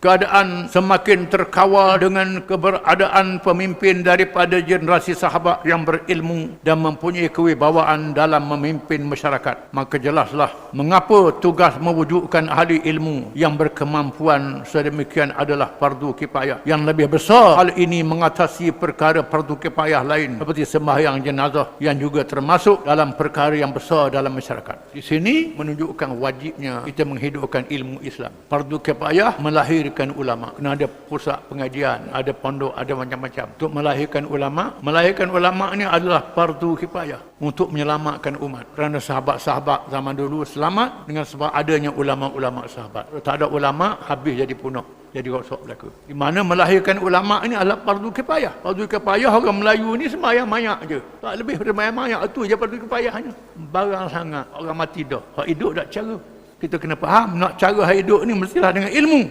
keadaan semakin terkawal dengan keberadaan pemimpin daripada generasi sahabat yang berilmu dan mempunyai kewibawaan dalam memimpin masyarakat. Maka jelaslah mengapa tugas mewujudkan ahli ilmu yang berkemampuan sedemikian adalah fardu kifayah. Yang lebih besar hal ini mengatasi perkara fardu kifayah lain seperti sembahyang jenazah yang juga termasuk dalam perkara yang besar dalam masyarakat. Di sini menunjukkan wajibnya kita menghidupkan ilmu Islam. Fardu kifayah melahirkan ulama. Kena ada pusat pengajian, ada pondok, ada macam-macam. Untuk melahirkan ulama, melahirkan ulama ini adalah fardu kifayah untuk menyelamatkan umat. Kerana sahabat-sahabat zaman dulu selamat dengan sebab adanya ulama-ulama sahabat. Kalau tak ada ulama, habis jadi punah jadi rosak berlaku. Di mana melahirkan ulama ini adalah fardu kifayah. Fardu kifayah orang Melayu ni sembahyang mayak je. Tak lebih daripada sembahyang mayak itu je fardu kifayahnya. Barang sangat orang mati dah. Hak hidup tak cara. Kita kena faham nak cara hidup ni mestilah dengan ilmu.